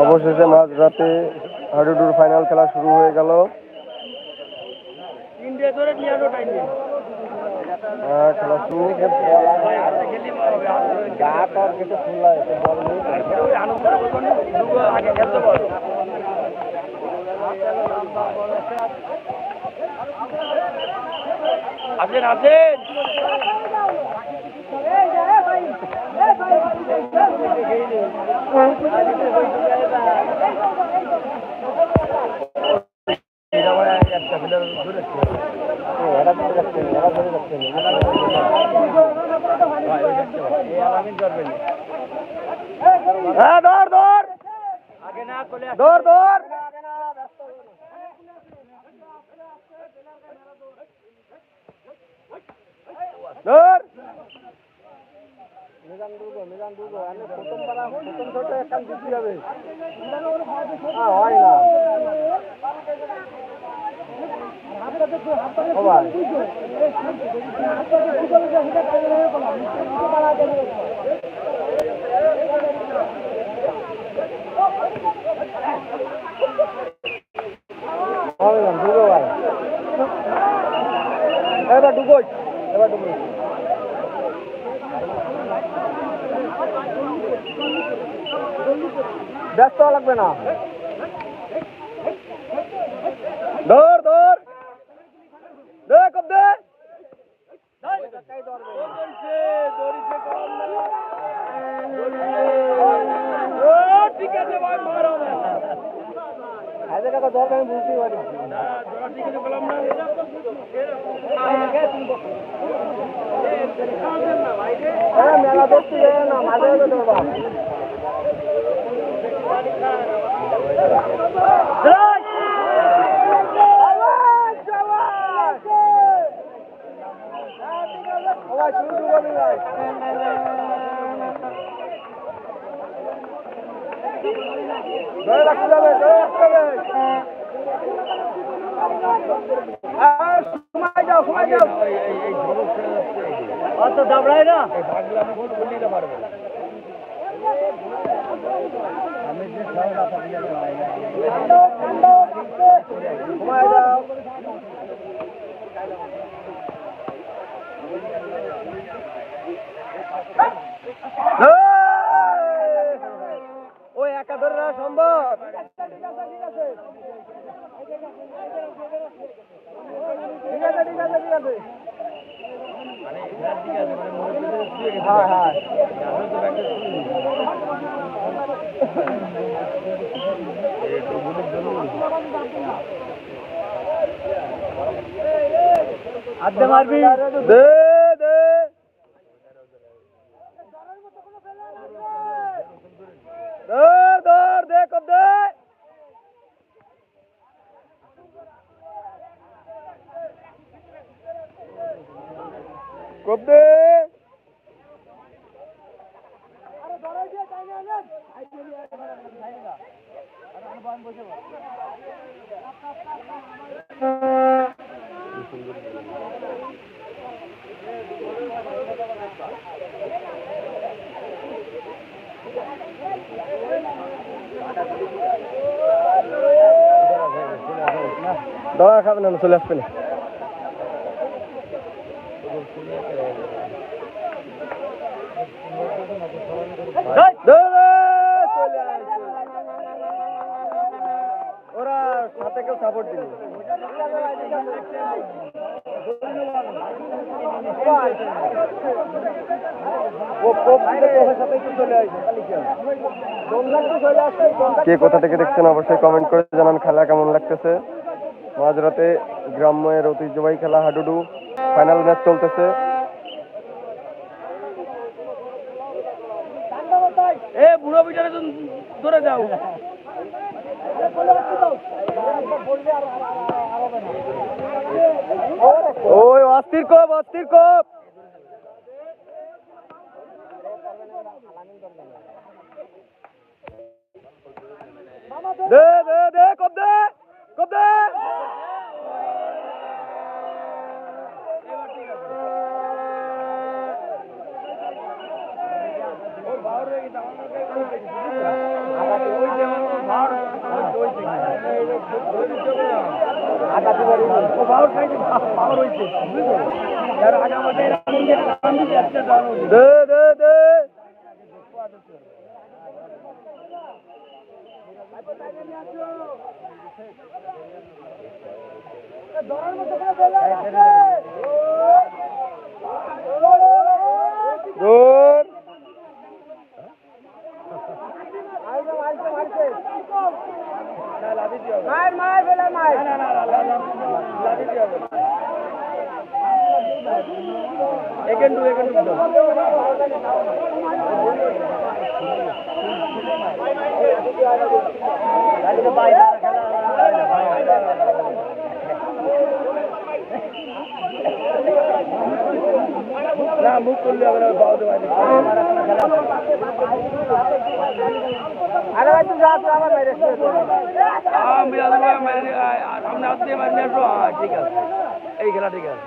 অবশেষে মাঝরাতে হাডুডুর ফাইনাল খেলা শুরু হয়ে গেল খেলা শুরু আছেন আছেন হ্যাঁ দৌড় দৌড় আগে না চলে দৌড় দৌড় দৌড় হয় না। এবার ঢুকো এবার ঢুকো ব্যস্ত লাগবে না। দৌড় দৌড় দে কব দে ঠিক আছে ভাই মারো না আজ টাকা দরকার আমি বুঝতেই পারি ঠিক আছে বললাম না হ্যাঁ মেলা দেখতে যাবে না মাঝে মাঝে দৌড়বা সবাই শুরু শুরু করবি ভাই ধরে রাখতে যাবে ধরে রাখতে হবে আর সময় দাবড়ায় না ওই একা ধরে সম্ভব? ঠিক আছে ঠিক আছে ঠিক আছে। হ্যাঁ হ্যাঁ। আড্ডা মারবি। দে দে দৌড় দৌড় দে কব দে কব দে খাবেন না চলে আসবেন ওরা সাথে কেউ সাপোর্ট দিল কে কোথা থেকে দেখছেন অবশ্যই কমেন্ট করে জানান খেলা কেমন লাগতেছে? মাঝরাতে গ্রাম্যের ঐতিহ্যবাহী খেলা হাডুডু। ফাইনাল ম্যাচ চলতেছে। এ বুড়ো বিচারে ধরে যাও। ওই অস্থির কপ অস্থির কপ। দে দে দে কপ দে। হয়ে হইছে। দে দে দে দূর না, লাথি দিয়ে হবে। না, না, না, না, লা- লা- লাথি দিয়ে হবে। এখান টু এখান টু দাও। না মুখ করলে আমরা পাও দেওয়া আমি সামনে হাত দিয়ে মারি আসো হ্যাঁ ঠিক আছে এই খেলা ঠিক আছে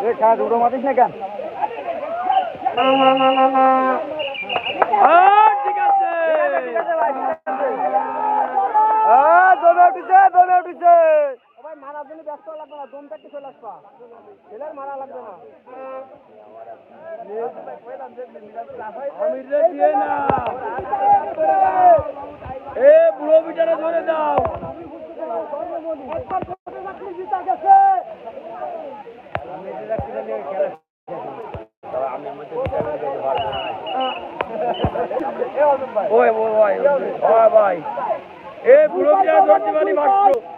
দে খা দুটো মাতিস না কেন হ্যাঁ ঠিক আছে হ্যাঁ দোনে উঠিছে দোনে উঠিছে আমি রে দিয়ে না এ বুড়ো বিচারে ধরে দাও ওই ওই ভাই ওই ভাই এ বুড়ো বিচারে ধরতে পারি মাত্র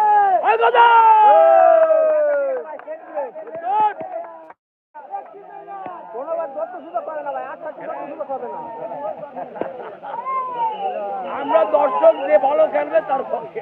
আমরা দর্শক যে ভালো খেলবে তার পক্ষে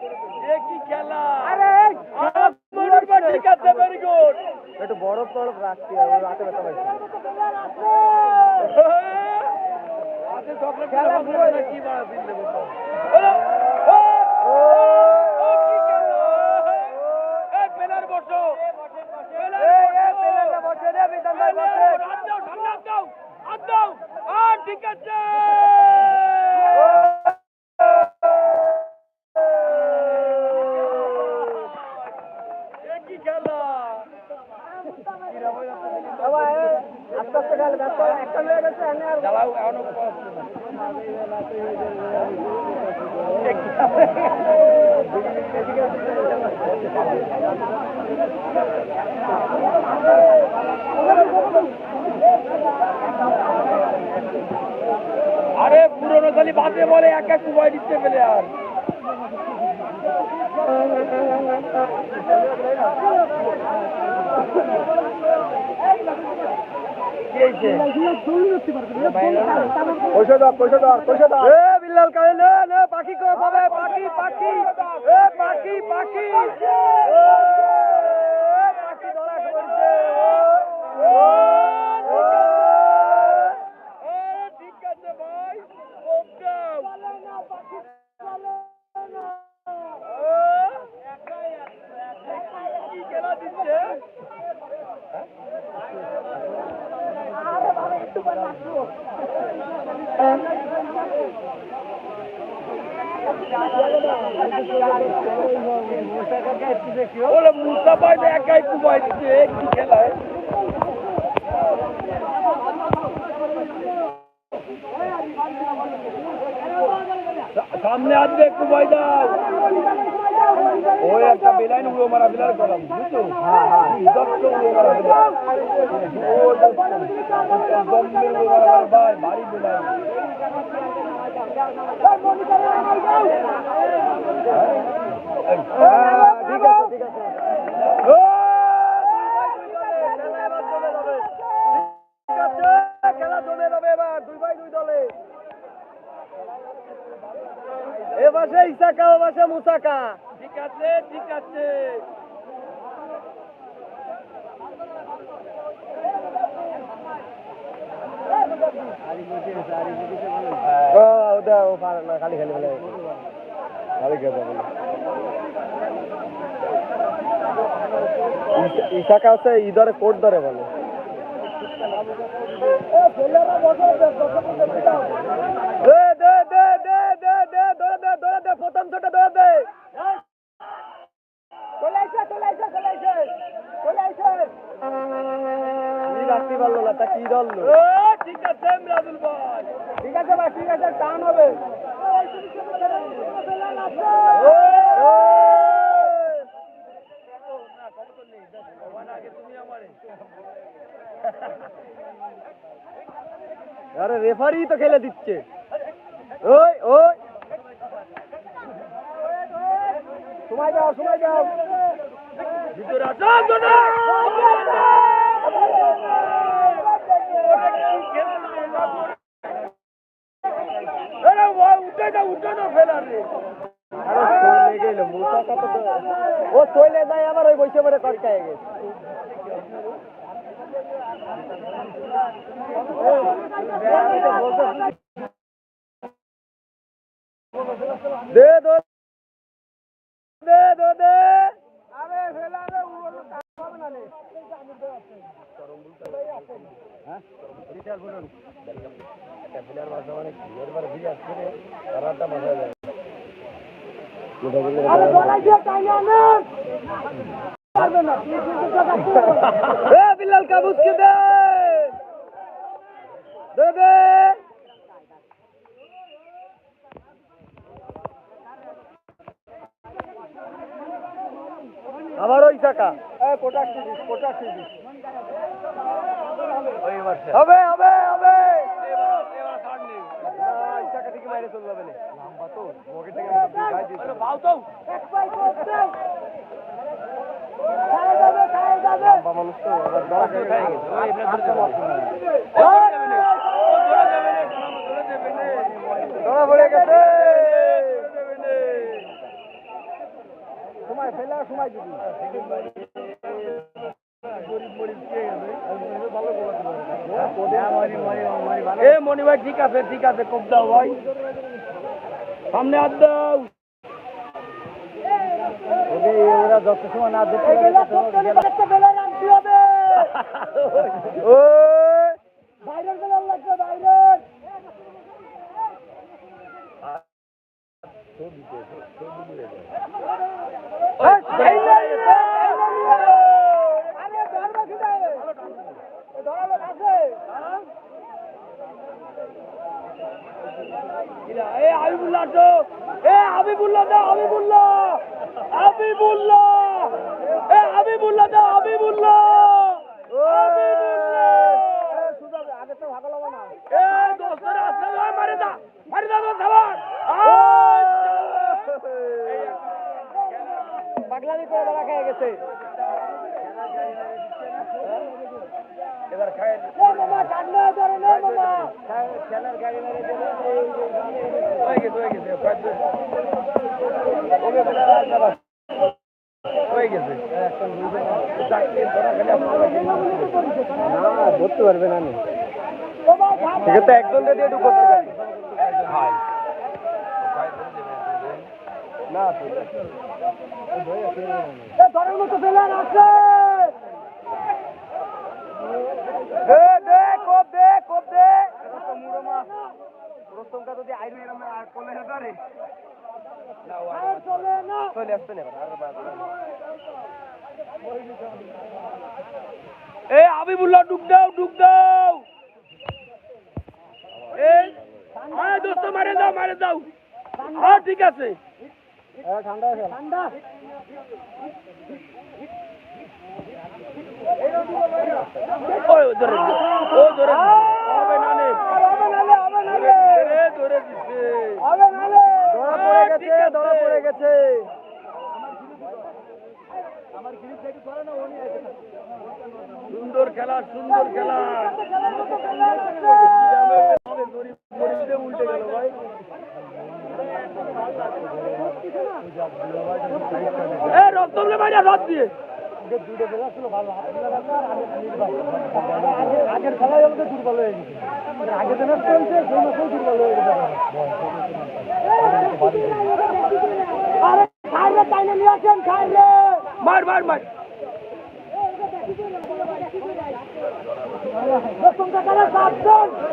কি খেলা। আরে ঠিক আছে একটু বড় তরফ রাখছি রাতে ব্যথা পাইছি। রাতে চকলেট ঠিক আছে। আরে পুরনো খালি বাদে বলে এক এক কুবাই দিতে পেলে আর। পয়সা দাও পয়সা দাও পয়সা দাও। এ বিল্লাল কালে নে নে পাখি কো পাবে পাখি পাখি। এ পাখি পাখি। পাখি। ঠিক আছে ঠিক আছে এ পাশে ইসাকা ও পাশে মুসাকা। ঠিক আছে ঠিক আছে। ওটা ও পারে না খালি খালি বলে। খালি খেতে বলে ইসাকা হচ্ছে ইদরে কোট ধরে বলে। দে দে দে দে দে দে ধরে দে ধরে দে প্রথম ছোট ধরে দে। চলে আইছে চলে আইছে কি রাখতে পারল না তা কি ধরলো ঠিক আছে ভাই ঠিক আছে টান হবে। আরে রেফারি তো খেলে দিচ্ছে। ওই ওই! সময় দাও সময় দাও। ভিতরে আসো না ও চলে যায় আবার ওই বসে পরে কটকায় গেছে দে দো দে দো দে আরে ফেলা রে উড়ো হবে না রে হ্যাঁ রিটার বলুন ক্যাপিলার ভাষা মানে ক্লিয়ার বার ভিজে আসছে রে তারাটা ভাষা যায় আরে বলাই দিয়ে তাই না পারবে না এ বিল্লাল কাবুস কে দে দে দে আবার ওই টাকা হবে হবে হবে মানুষ তো। ধরা পড়ে গেছে সময় ফেলে সময় দিবি এ মনি ভাই ঠিক আছে ঠিক আছে খুব দাও ভাই। সামনে হাত দাও। ওরা যত সময় না দেখতে বাইরের বেলার লাগবে বাইরের। এ হাবিবুল্লাহ তো এ হাবিবুল্লাহ দা হাবিবুল্লাহ। হাবিবুল্লাহ। এ হাবিবুল্লাহ দা হাবিবুল্লাহ। পাগলামি করে বেড়া খেয়ে গেছে এবার খায় মামা টান্না ধরে নে মামা খেলার গাড়ি মেরে হয়ে গেছে না একটু করতে পারি কোপ দে কোপ দে। মুড়ো মাছ। রস্তমটা যদি আইরু এরম আর কোলে ধরে? চলে আসতে না এ হাবিবুল্লাহ ডুব দাও ডুব দাও। এই হ্যাঁ দোস্ত মারে দাও মারে দাও। হ্যাঁ ঠিক আছে। ঠান্ডা ঠান্ডা। ও সুন্দর খেলা সুন্দর খেলা। উল্টে গেল ভাই এ রক্তম লে বাইরে রথ দিয়ে আগের খেলায় আমাদের দুর্বল হয়ে গেছে। আগে যে হয়েছে সেই মাসেও দুর্বল হয়ে গেছে। আরে খাইলে তাইলে নিয়ে আসেন খাইলে মার মার মার।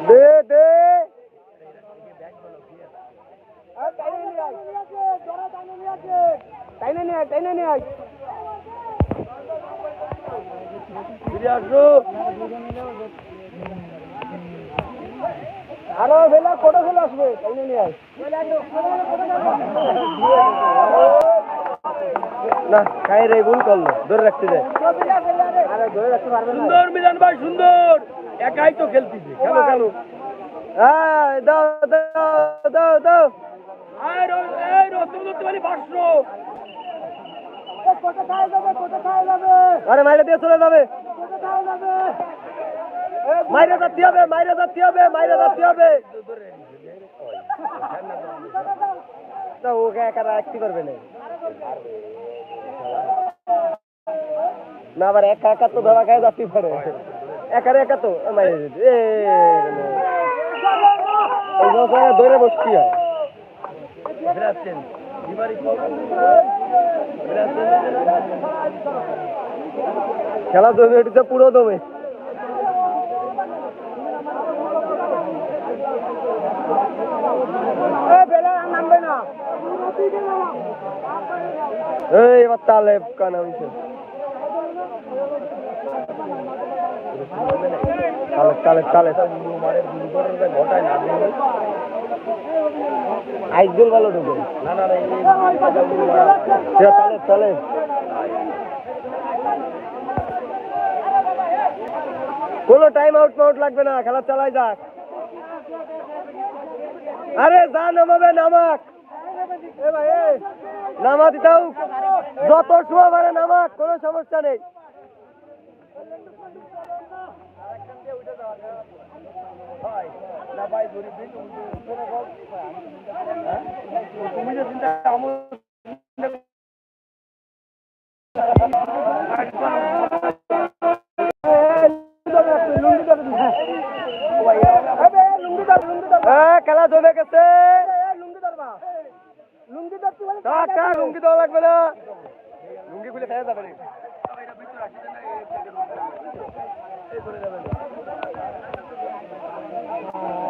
দে দে। টাইনে নিয়ে আয়। টাইনে নিয়ে আয়। ফিরে আসো। আরও ভেলা কোটা ফেলে আসবে নিয়ে না খাই রে ভুল করল ধরে রাখতে দে। আরে ধরে রাখতে পারবে না। সুন্দর মিজান ভাই সুন্দর। একাই তো খেলতেছে খেলো খেলো। হ্যাঁ দাও দাও দাও দাও। এই র- এই পারি পাঁচশো। আরে মাইরে দিয়ে চলে যাবে মাইরে যাতে হবে মাইরে যাতে হবে মাইরে যাতে হবে তা ওকে একা রাখতে পারবে না না আবার একা একা তো ধরা খায় যাতে পারে একারে একা তো মাইরে এ ধরে বসতে হয় খেলা জমে উঠেছে পুরো দমে। এই, এবার তালে কানা হয়েছে। তালে তালে তালে। ঘটায় না আইসগুল ভালো ঢুকে। না না না, এই সে তালে তালে। কোনো টাইম আউট আউট লাগবে না খেলা চালাই যাক। আরে যা নামাবে নামাক। নামা দিতাও। যত সময় পারে নামাক কোনো সমস্যা নেই ভাই, না ভাই, ধরি দিন, উঠে গেল। হ্যাঁ? তুমি যে চিন্তা আমার হ্যাঁ? খেলা জমে গেছে। লুঙ্গি দেওয়া লাগবে না। লুঙ্গি খুলে খেয়ে যাবে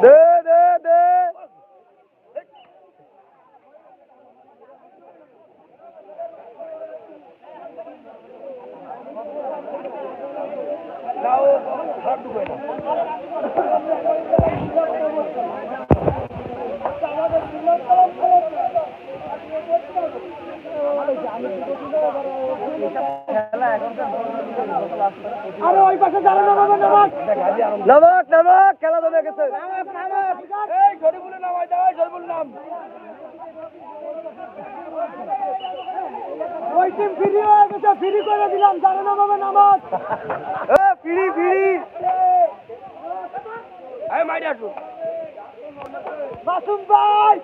দে দে দে। আরে ওই পাশে দাঁড়ানো বাবা নামাজ খেলা জমে গেছে এই শরীফুলের নাম। নাম ওই টিম ফ্রি হয়ে গেছে ফ্রি করে দিলাম দাঁড়ানো বাবা নামাজ এ ফিরি ফিরি। এই মাইরে আসুন মাসুম ভাই।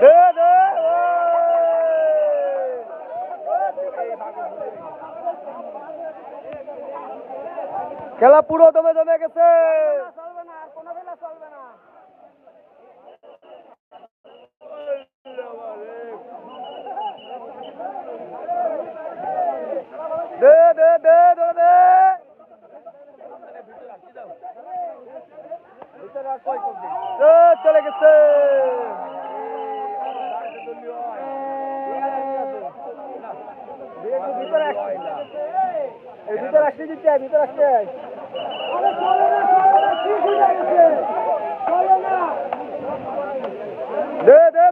দে দে খেলা পুরো দমে জমে গেছে। দে দে দে। দে চলে গেছে। ভিতরে আসতে দিচ্ছে, ভিতরে আসতে। দে দে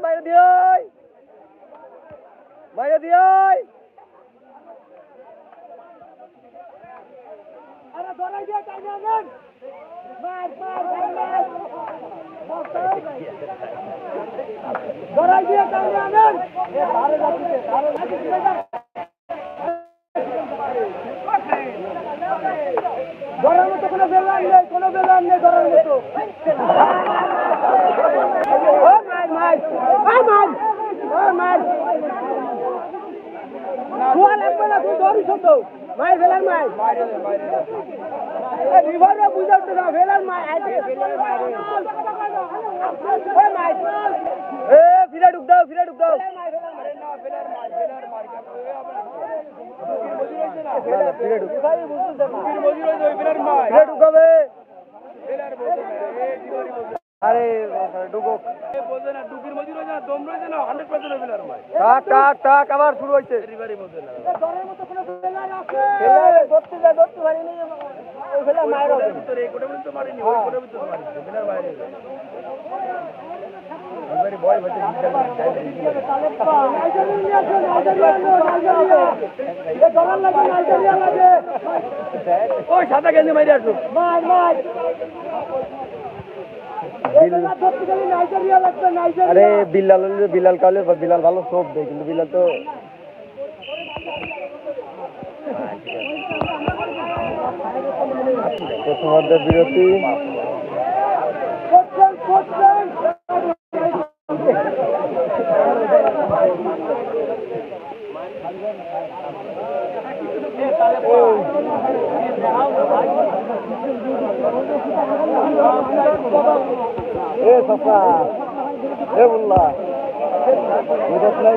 ধরাই দিয়ে মার মার মার ধরাই দিয়ে আনেন। ধারে যাচ্ছে ধারে যাচ্ছে। ধরার মতো কোনো বেলান নেই কোনো বেলান নেই ধরার মতো। মার ফেলার মার রিভারে বুঝাতে না ফেলার এ ফিরে ঢুক দাও ফিরে ঢুক দাও। ঢুকাবে। আরে ঢুকো টাক টাক টাক আবার শুরু হয়েছে। ধরার মতো কোনো ফেলার আছে? ধরতে যা ধরতে পারিনি ওই আরে বিল্লাল হলে বিল্লাল কালে বিল্লাল ভালো সব দেয় কিন্তু বিল্লাল তো প্রথম অর্ধের বিরতি। এ সফা এ বললা বুঝত নাই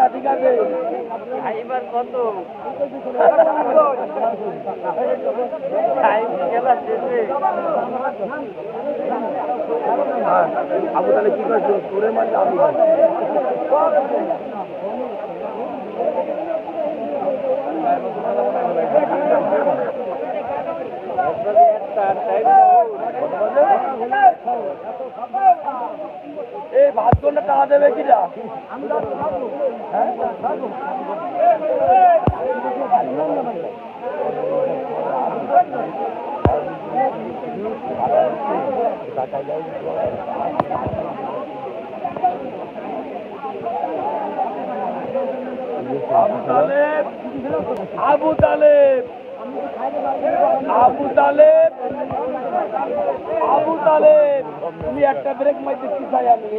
আপনি তাহলে আবু তাহলে কি করছ? তোরে মারলে আমি এই ভাত টাকা দেবে কিরা? আবু তালেব। আবু তালেব। আবু তালেব তুমি একটা ব্রেক মারতে কি চাই আমি।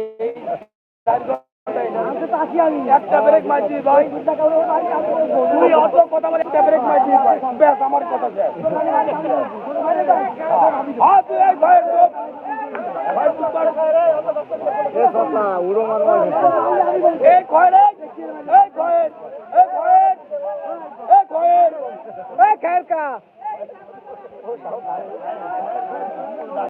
একটা ব্রেক মারছি ভাই। তুই অত কথা বলে একটা ব্রেক মারছি ভাই। ব্যাস আমার কথা শেষ। হ্যাঁ তুই এই ভাই ভাই চুপ কর। এই খয়ের এই খয়ের এই খয়ের এই খয়ের এ খের কা